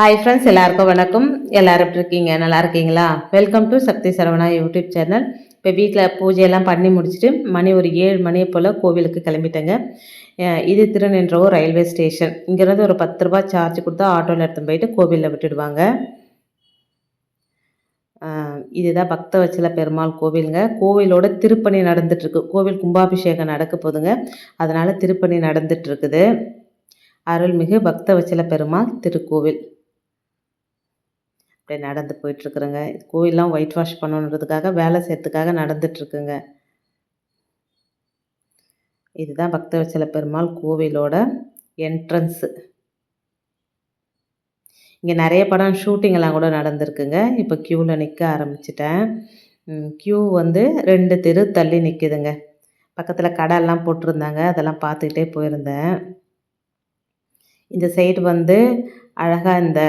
Hi friends எல்லாருக்கும் வணக்கம். எல்லாரும் எப்படி இருக்கீங்க? நல்லா இருக்கீங்களா? Welcome to Sakthi Saravana YouTube channel இப்போ வீட்டில் பூஜையெல்லாம் பண்ணி முடிச்சுட்டு மணி ஒரு ஏழு மணியை போல் கோவிலுக்கு கிளம்பிட்டேங்க. இது திருநின்றவோ ரயில்வே ஸ்டேஷன் இங்கேருந்து ஒரு பத்து ரூபா சார்ஜ் கொடுத்தா ஆட்டோவில் எடுத்துன்னு போயிட்டு கோவிலில் விட்டுடுவாங்க. இதுதான் இதுதான் பக்தவச்சல பெருமாள் கோவிலுங்க. கோவிலோட திருப்பணி நடந்துட்டுருக்கு கோவில் கும்பாபிஷேகம் நடக்க போகுதுங்க. அதனால் திருப்பணி நடந்துட்டுருக்குது அருள்மிகு அருள்மிகு பக்தவச்சல பெருமாள் திருக்கோவில். அப்படியே நடந்து போயிட்டுருக்குறேங்க. கோயிலெலாம் ஒயிட் வாஷ் பண்ணணுன்றதுக்காக வேலை செய்யறதுக்காக நடந்துட்டுருக்குங்க. இதுதான் பக்தவச்சல பெருமாள் கோவிலோட என்ட்ரன்ஸு இங்கே நிறைய படம் ஷூட்டிங்கெல்லாம் கூட நடந்திருக்குங்க. இப்போ க்யூவில் நிற்க ஆரம்பிச்சிட்டேன். க்யூ வந்து ரெண்டு தெரு தள்ளி நிற்குதுங்க பக்கத்தில் கடையெல்லாம் போட்டிருந்தாங்க. அதெல்லாம் பார்த்துக்கிட்டே போயிருந்தேன். இந்த சைடு வந்து அழகாக இந்த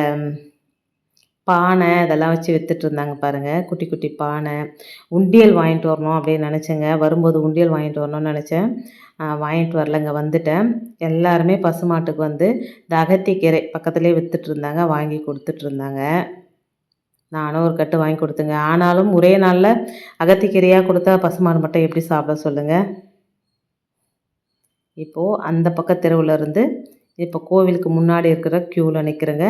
பானை இதெல்லாம் வச்சு வித்துட்டு இருந்தாங்க பாருங்கள் குட்டி குட்டி பானை. உண்டியல் வாங்கிட்டு வரணும் அப்படின்னு நினச்சேங்க. வரும்போது உண்டியல் வாங்கிட்டு வரணும்னு நினச்சேன். வாங்கிட்டு வரலங்க வந்துட்டேன். எல்லாருமே பசுமாட்டுக்கு வந்து இந்த அகத்திக்கீரை பக்கத்துலேயே வித்துட்டு இருந்தாங்க வாங்கி கொடுத்துட்டு இருந்தாங்க. நானும் ஒரு கட்டு வாங்கி கொடுத்துங்க. ஆனாலும் ஒரே நாளில் அகத்திக்கீரையாக கொடுத்தா பசுமாடு மட்டும் எப்படி சாப்பிட சொல்லுங்கள் இப்போது அந்த பக்க தெருவில் இருந்து இப்போ கோவிலுக்கு முன்னாடி இருக்கிற க்யூவில் நிற்கிறேங்க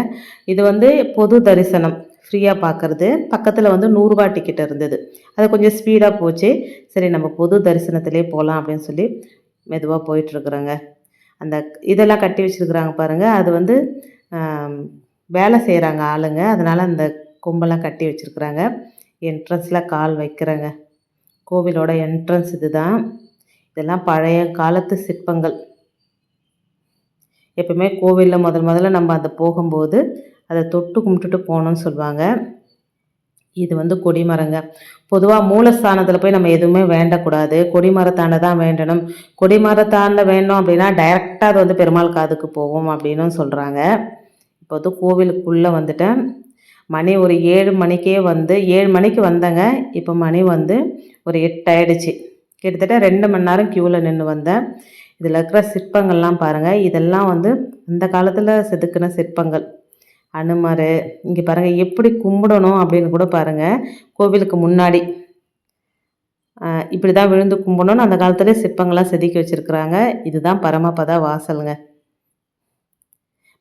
இது வந்து பொது தரிசனம் ஃப்ரீயாக பார்க்குறது பக்கத்தில் வந்து நூறுரூவா டிக்கெட் இருந்தது. அது கொஞ்சம் ஸ்பீடாக போச்சு. சரி நம்ம பொது தரிசனத்திலே போகலாம் அப்படின்னு சொல்லி மெதுவாக போயிட்டுருக்குறோங்க. அந்த இதெல்லாம் கட்டி வச்சுருக்குறாங்க பாருங்கள் அது வந்து வேலை செய்கிறாங்க ஆளுங்க. அதனால் அந்த கொம்பெல்லாம் கட்டி வச்சுருக்குறாங்க. என்ட்ரன்ஸில் கால் வைக்கிறேங்க. கோவிலோட என்ட்ரன்ஸ் இது தான் இதெல்லாம் பழைய காலத்து சிற்பங்கள். எப்பவுமே கோவிலில் முதல் முதல்ல நம்ம அதை போகும்போது அதை தொட்டு கும்பிட்டுட்டு போகணும்னு சொல்லுவாங்க. இது வந்து கொடிமரங்க. பொதுவாக மூலஸ்தானத்தில் போய் நம்ம எதுவுமே வேண்டக்கூடாது. கொடிமரத்தாண்ட தான் வேண்டணும். கொடிமரத்தாண்ட வேண்டும் அப்படின்னா டைரெக்டாக அது வந்து பெருமாள் காதுக்கு போகும் அப்படின்னும் சொல்கிறாங்க இப்போ வந்து கோவிலுக்குள்ளே வந்துட்டேன் மணி ஒரு ஏழு மணிக்கே வந்து ஏழு மணிக்கு வந்தேங்க. இப்போ மணி வந்து ஒரு எட்டு ஆயிடுச்சு. கிட்டத்தட்ட ரெண்டு மணி நேரம் க்யூவில் நின்று வந்தேன். இதில் இருக்கிற சிற்பங்கள்லாம் பாருங்கள் இதெல்லாம் வந்து அந்த காலத்தில் செதுக்கின சிற்பங்கள். அனுமர் இங்கே பாருங்கள் எப்படி கும்பிடணும் அப்படின்னு கூட பாருங்கள் கோவிலுக்கு முன்னாடி. இப்படி தான் விழுந்து கும்பிடணும்னு அந்த காலத்தில் சிற்பங்கள்லாம் செதுக்கி வச்சுருக்குறாங்க. இதுதான் பரமபதா வாசலுங்க.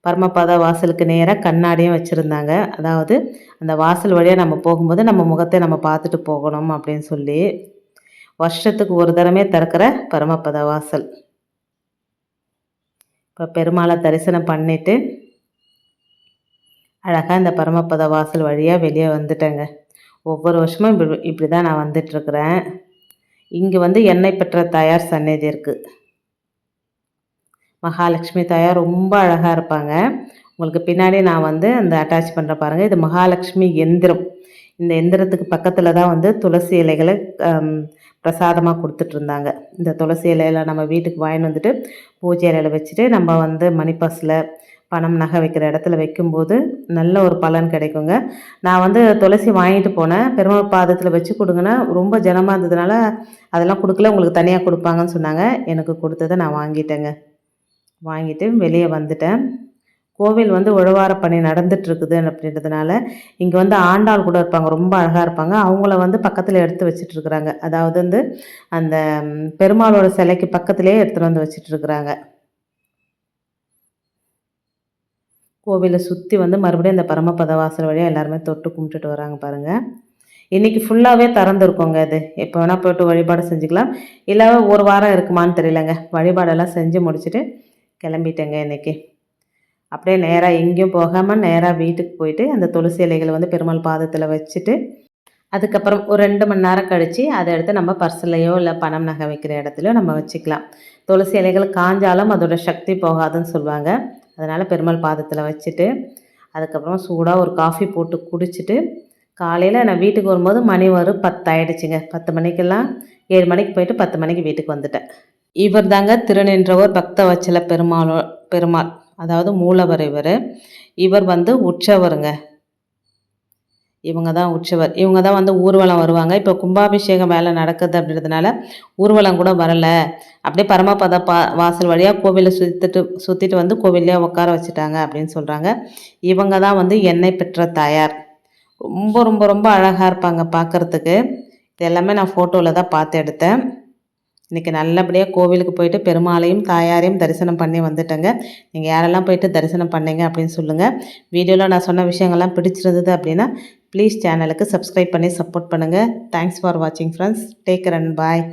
பரமபத வாசலுக்கு நேராக கண்ணாடியும் வச்சுருந்தாங்க. அதாவது அந்த வாசல் வழியாக நம்ம போகும்போது நம்ம முகத்தை நம்ம பார்த்துட்டு போகணும் அப்படின்னு சொல்லி வருஷத்துக்கு ஒரு தரமே திறக்கிற பரமபத வாசல். இப்போ பெருமாளை தரிசனம் பண்ணிவிட்டு அழகாக இந்த பரமபத வாசல் வழியாக வெளியே வந்துட்டேங்க. ஒவ்வொரு வருஷமும் இப்படி இப்படி தான் நான் வந்துட்டுருக்குறேன். இங்கே வந்து எண்ணெய் பெற்ற தாயார் சன்னதி இருக்குது மகாலட்சுமி தாயார் ரொம்ப அழகாக இருப்பாங்க. உங்களுக்கு பின்னாடி நான் வந்து அந்த அட்டாச் பண்ணுற பாருங்கள் இது மகாலட்சுமி எந்திரம். இந்த எந்திரத்துக்கு பக்கத்தில் தான் வந்து துளசி இலைகளை பிரசாதமாக கொடுத்துட்ருந்தாங்க. இந்த துளசி இலையில நம்ம வீட்டுக்கு வாங்கிட்டு வந்துட்டு பூஜை இலையில வச்சுட்டு நம்ம வந்து மணிப்பாஸில் பணம் நகை வைக்கிற இடத்துல வைக்கும்போது நல்ல ஒரு பலன் கிடைக்குங்க. நான் வந்து துளசி வாங்கிட்டு போனேன். பெருமாள் பாதத்தில் வச்சு கொடுங்கன்னா ரொம்ப ஜனமாக இருந்ததுனால அதெல்லாம் கொடுக்கல. உங்களுக்கு தனியாக கொடுப்பாங்கன்னு சொன்னாங்க. எனக்கு கொடுத்ததை நான் வாங்கிட்டேங்க. வாங்கிட்டு வெளியே வந்துட்டேன். கோவில் வந்து உழவார பணி நடந்துட்டு அப்படின்றதுனால இங்கே வந்து ஆண்டாள் கூட இருப்பாங்க ரொம்ப அழகாக இருப்பாங்க. அவங்கள வந்து பக்கத்தில் எடுத்து வச்சிட்ருக்குறாங்க அதாவது வந்து அந்த பெருமாளோட சிலைக்கு பக்கத்திலே எடுத்துகிட்டு வந்து வச்சிட்ருக்குறாங்க கோவிலை சுற்றி வந்து மறுபடியும் அந்த பரமபத வாசல் வழியாக எல்லாருமே தொட்டு கும்பிட்டுட்டு வராங்க பாருங்கள் இன்றைக்கி ஃபுல்லாகவே திறந்துருக்கோங்க அது எப்போ வேணால் போய்ட்டு வழிபாடு செஞ்சுக்கலாம். இல்லை ஒரு வாரம் இருக்குமான்னு தெரியலங்க. வழிபாடெல்லாம் செஞ்சு முடிச்சுட்டு கிளம்பிட்டேங்க இன்றைக்கி அப்படியே நேராக எங்கேயும் போகாமல் நேராக வீட்டுக்கு போயிட்டு அந்த துளசி இலைகளை வந்து பெருமாள் பாதத்தில் வச்சுட்டு அதுக்கப்புறம் ஒரு ரெண்டு மணி நேரம் கழித்து அதை எடுத்து நம்ம பர்ஸ்லையோ இல்லை பணம் நகை வைக்கிற இடத்துலையோ நம்ம வச்சுக்கலாம். துளசி இலைகள் காஞ்சாலும் அதோட சக்தி போகாதுன்னு சொல்லுவாங்க. அதனால் பெருமாள் பாதத்தில் வச்சுட்டு அதுக்கப்புறம் சூடாக ஒரு காஃபி போட்டு குடிச்சிட்டு காலையில் நான் வீட்டுக்கு வரும்போது மணி வரும் பத்தாயிடுச்சுங்க. பத்து மணிக்கெல்லாம் ஏழு மணிக்கு போயிட்டு பத்து மணிக்கு வீட்டுக்கு வந்துட்டேன். இவர் தாங்க திருநின்றவர் பக்த வச்சல பெருமாளோ பெருமாள். அதாவது மூலவர் இவர் இவர் வந்து உற்சவருங்க இவங்க தான் உற்சவர் இவங்க தான் வந்து ஊர்வலம் வருவாங்க. இப்போ கும்பாபிஷேகம் வேலை நடக்குது அப்படின்றதுனால ஊர்வலம் கூட வரலை. அப்படியே பரமபத பா வாசல் வழியாக கோவிலை சுற்றிட்டு சுற்றிட்டு வந்து கோவில்லே உட்கார வச்சுட்டாங்க அப்படின்னு சொல்கிறாங்க இவங்க தான் வந்து எண்ணெய் பெற்ற தாயார். ரொம்ப ரொம்ப ரொம்ப அழகாக இருப்பாங்க பார்க்குறதுக்கு இது எல்லாமே நான் ஃபோட்டோவில் தான் பார்த்து எடுத்தேன். இன்றைக்கி நல்லபடியாக கோவிலுக்கு போயிட்டு பெருமாளையும் தாயாரையும் தரிசனம் பண்ணி வந்துட்டேங்க. நீங்கள் யாரெல்லாம் போயிட்டு தரிசனம் பண்ணீங்க அப்படின்னு சொல்லுங்கள் வீடியோவில் நான் சொன்ன விஷயங்கள்லாம் பிடிச்சிருந்தது அப்படின்னா ப்ளீஸ் சேனலுக்கு சப்ஸ்கிரைப் பண்ணி சப்போர்ட் பண்ணுங்கள் தேங்க்ஸ் ஃபார் வாட்சிங் ஃப்ரெண்ட்ஸ் டேக் அண்ட் பாய்